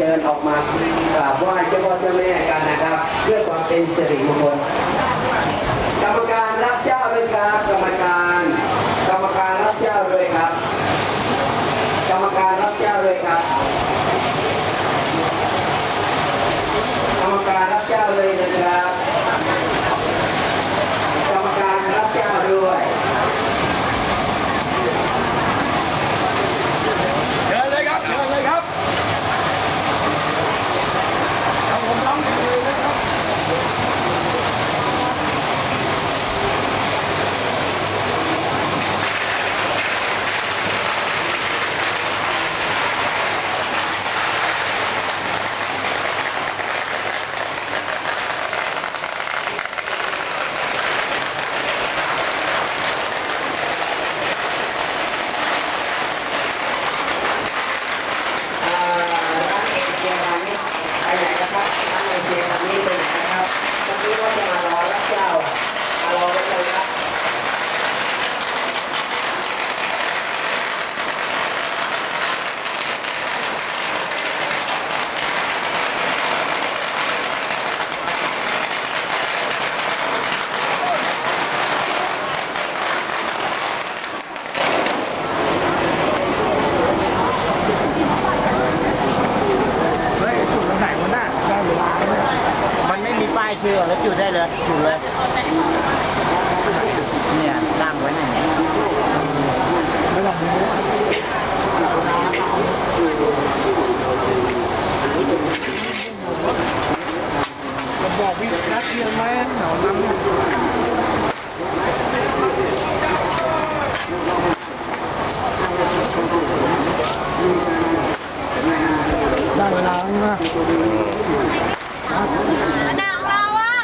เชิญออกมากราบไหว้เจ้าพ่อเจ้าแม่กันนะครับ เพื่อความเป็นสิริมงคล กรรมการรับเจ้าด้วยครับกรรมการ กรรมการรับเจ้าด้วยครับ กรรมการรับเจ้าด้วยครับ กรรมการรับเจ้าเลยนะครับ กรรมการรับเจ้าด้วย เชิญเลยครับเชิญเลยครับครับผมร้องเพลงเลยนะครับ อ่าร้านเอเชียร้านนี้ไปไหนนะครับร้านเอเชียร้านนี้ไปไหนนะครับเมื่อกี้ว่าจะมารอรับเจ้ามารอไว้เลยครับ เฮ้ยจุดตรงไหนวะน่ะได้เวลาแล้วเนี่ย มันไม่มีป้ายชื่อแล้ว จุดได้เลยจุดเลย เนี่ยตั้งไว้ไหนเนี่ย ไม่ต้องรู้จะบอกวิธีนัดเรียนไหมหนอนน้ำ ได้เวลาแล้วนะ หนังเราอะ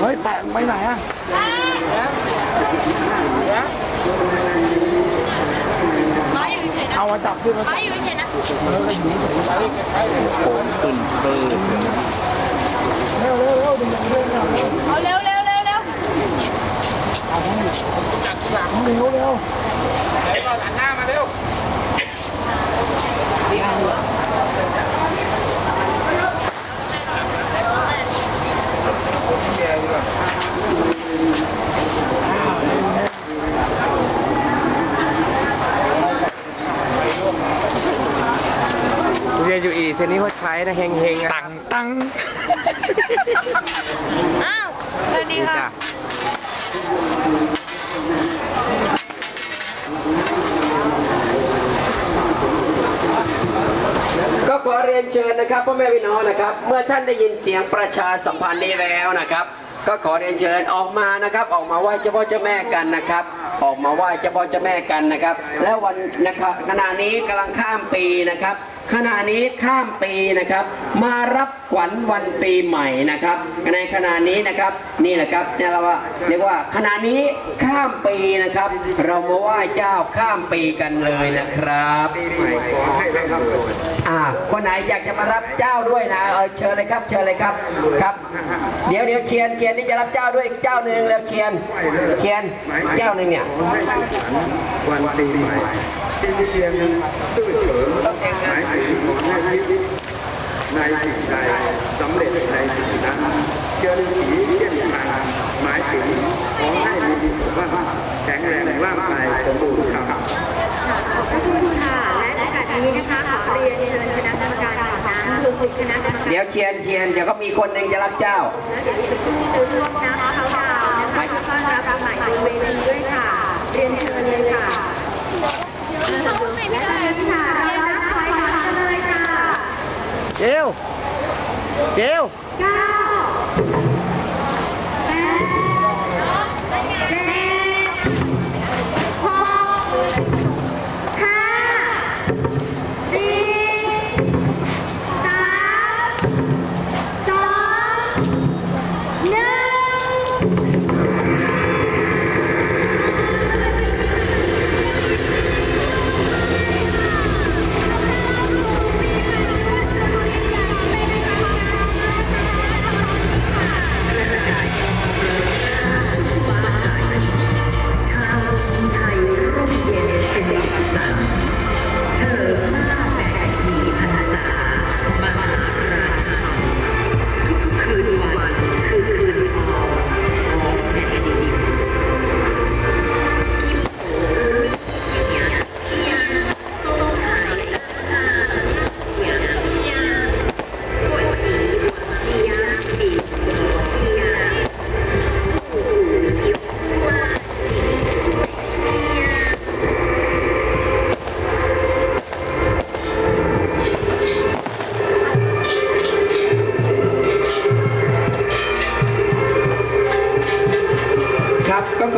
เฮ้ยแปะไปไหนอะ มาอยู่เฉยๆนะ เอามาจับขึ้นมา มาอยู่เฉยๆนะ เออก็อยู่เฉย โผล่ขึ้นปืน เร็วเร็วเร็วดึงเร็วเร็วเร็ว เอาเร็วเร็วเร็วเร็ว จับหลังเร็วเร็ว เฮ้ยก่อนหันหน้ามาเร็ว เรียนอยู่อีเทนนี้ เขาใช้นะเฮงเฮงตังตังอ้าวสวัสดีค่ะก็ขอเรียนเชิญนะครับพ่อแม่พี่น้องนะครับ เมื่อท่านได้ยินเสียงประชาสัมพันธ์นี้แล้วนะครับ ก็ขอเรียนเชิญออกมานะครับ ออกมาไหว้เจ้าพ่อเจ้าแม่กันนะครับ ออกมาไหว้เจ้าพ่อเจ้าแม่กันนะครับ แล้ววันนะครับขณะนี้กำลังข้ามปีนะครับ ขณะนี้ข้ามปีนะครับ มารับขวัญวันปีใหม่นะครับ ในขณะนี้นะครับนี่แหละครับเนี่ยเราว่าเรียกว่าขณะนี้ข้ามปีนะครับ เรามาไหว้เจ้าข้ามปีกันเลยนะครับปีใหม่ขอให้ร่ำรวยอ่าคนไหนอยากจะมารับเจ้าด้วยนะเออเชิญเลยครับ เชิญเลยครับครับ เดี๋ยวเดี๋ยวเชียนเชียนนี่จะรับเจ้าด้วยเจ้าหนึ่งแล้วเชียนเชียนเจ้าหนึ่งเนี่ยวันปีใหม่ที่เรียนตื้อเฉิน ต้องเอง ห นะ มายถึงของหน้าที่ ในสิ่งใดสำเร็จในสิ่งนั้นเจริญผีเที่ยงทางหมายถึงขอให้มีสุขภาพแข็งแรงร่างกายสมบูรณ์ครับขอบพระคุณค่ะและในโอกาสนี้นะคะขอเรียนเชิญคณะกรรมการขอน้ำรวมถึงคณะกรรมการเดี๋ยวเชียนเชียนเดี๋ยวก็มีคนหนึ่งจะรับเจ้าและเดี๋ยวจะขึ้นที่ร่วมน้ำเขาดาวนะคะต้อนรับใหม่บนเวทีด้วยค่ะ เรียนเชิญเลยค่ะและขอบคุณค่ะเรารับถอยหลังกันเลยค่ะ เกลเกลเก้า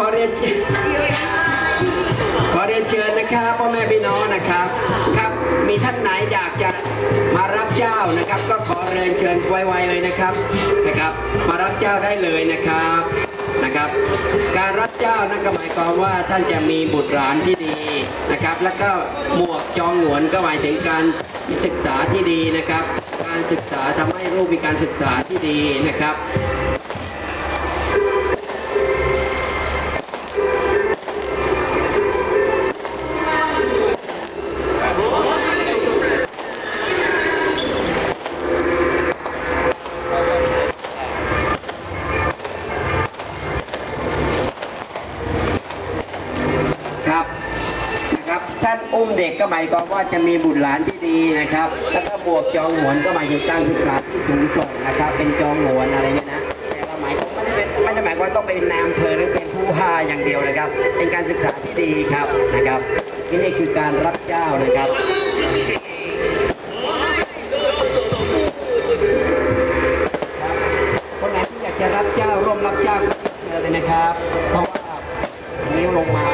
ขอเรียนขอเรียนเชิญนะครับพ่อแม่พี่น้องนะครับ ครับมีท่านไหนอยากจะมารับเจ้านะครับ ก็ขอเรียนเชิญไวๆเลยนะครับนะครับ มารับเจ้าได้เลยนะครับนะครับ การรับเจ้านั่นก็หมายความว่าท่านจะมีบุตรหลานที่ดีนะครับ แล้วก็หมวกจองหวนก็หมายถึงการศึกษาที่ดีนะครับ การศึกษาทำให้ลูกมีการศึกษาที่ดีนะครับ ก็หมายความว่าจะมีบุตรหลานที่ดีนะครับ แล้วก็บวกจองหวนก็หมายถึงการศึกษาที่สูงส่งนะครับ เป็นจองหวนอะไรเงี้ยนะแต่เราหมายความไม่ได้เป็นไม่ได้หมายความว่าต้องเป็นนายอำเภอหรือเป็นผู้ว่าอย่างเดียวนะครับ เป็นการศึกษาที่ดีครับนะครับที่นี่คือการรับเจ้านะครับคนไหนที่อยากจะรับเจ้าร่วมรับเจ้าก็เชิญเลยนะครับ เพราะว่านิ้วลงมา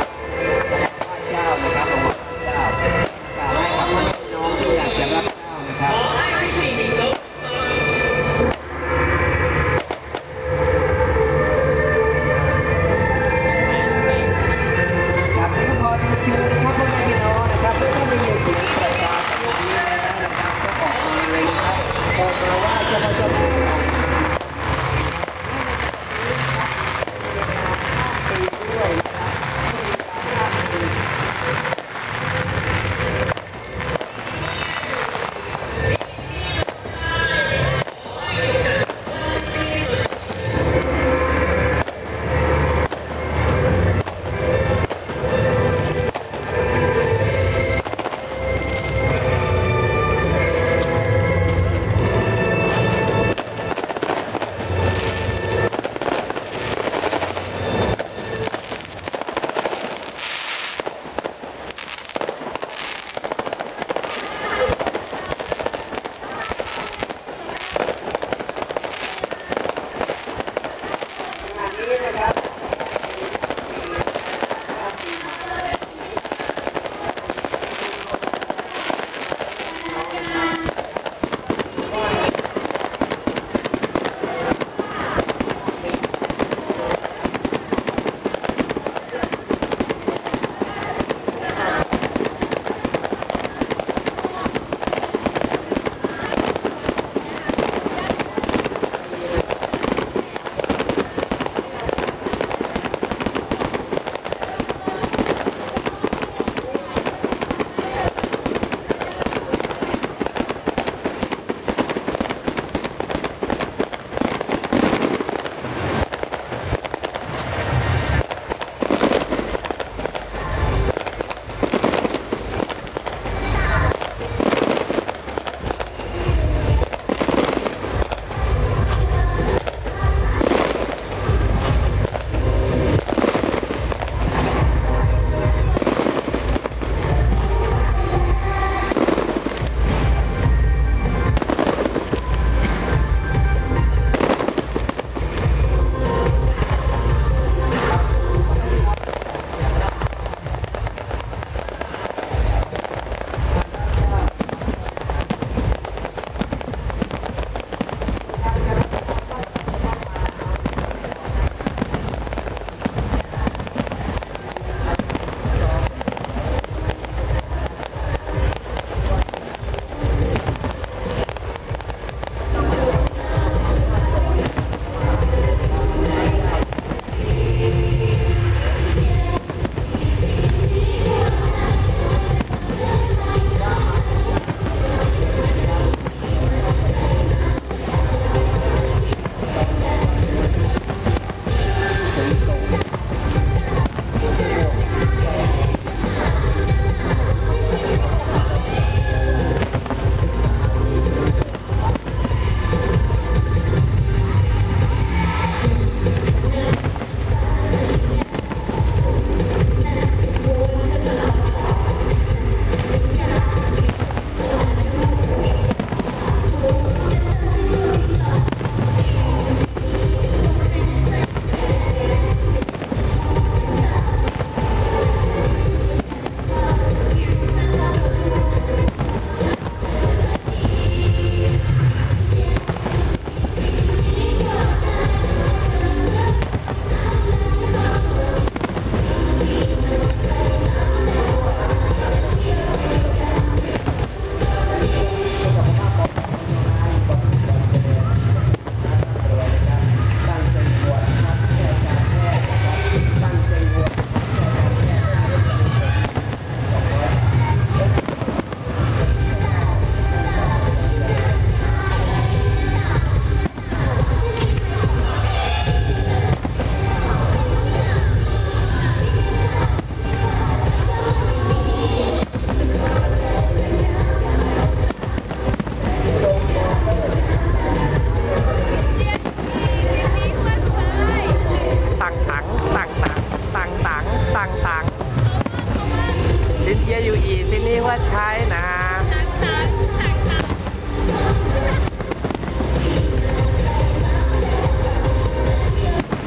อยู่อีที่นี่ว่าใช้นะ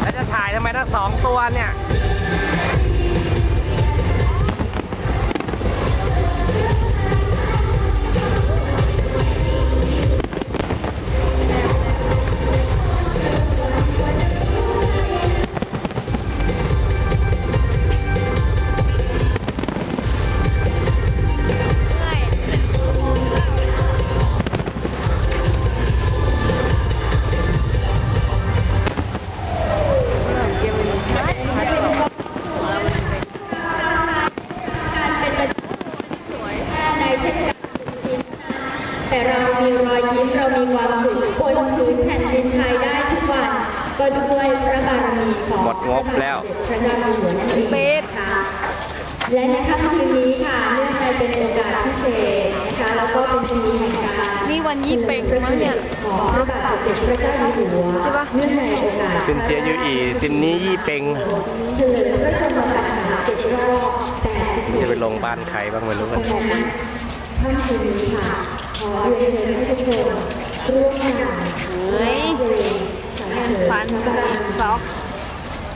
แล้วจะถ่ายทำไมทั้งสองตัวเนี่ย หมดงบแล้วพระเจ้าอยู่หัวนั่นเองเบสค่ะและในค่ำคืนนี้ค่ะเนื่องในเป็นโอกาสพิเศษนะคะแล้วก็เป็นปีแห่งการนี่วันยี่เป็งมั้งเนี่ยของพระบาทสมเด็จพระเจ้าอยู่หัวเนื่องในโอกาสซินเจียยูอีซินนี้ยี่เป็งเฉลิมพระชนมพรรษาเจ็ดรอบแปดสิบจะไปลงบ้านใครบ้างไม่รู้กันท่านคืนนี้ค่ะขอเรียนเชิญให้ทุกคนร่วมกันเฮ้ยเพลงสรรเสริญฟันพระบารมีบล็อก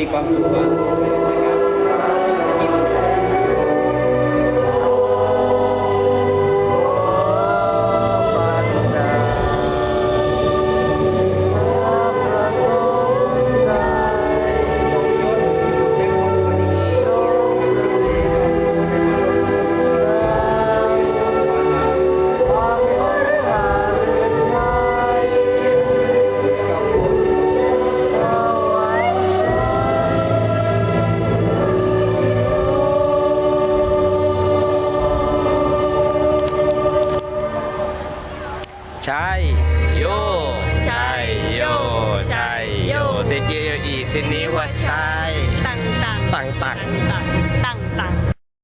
มีความสุข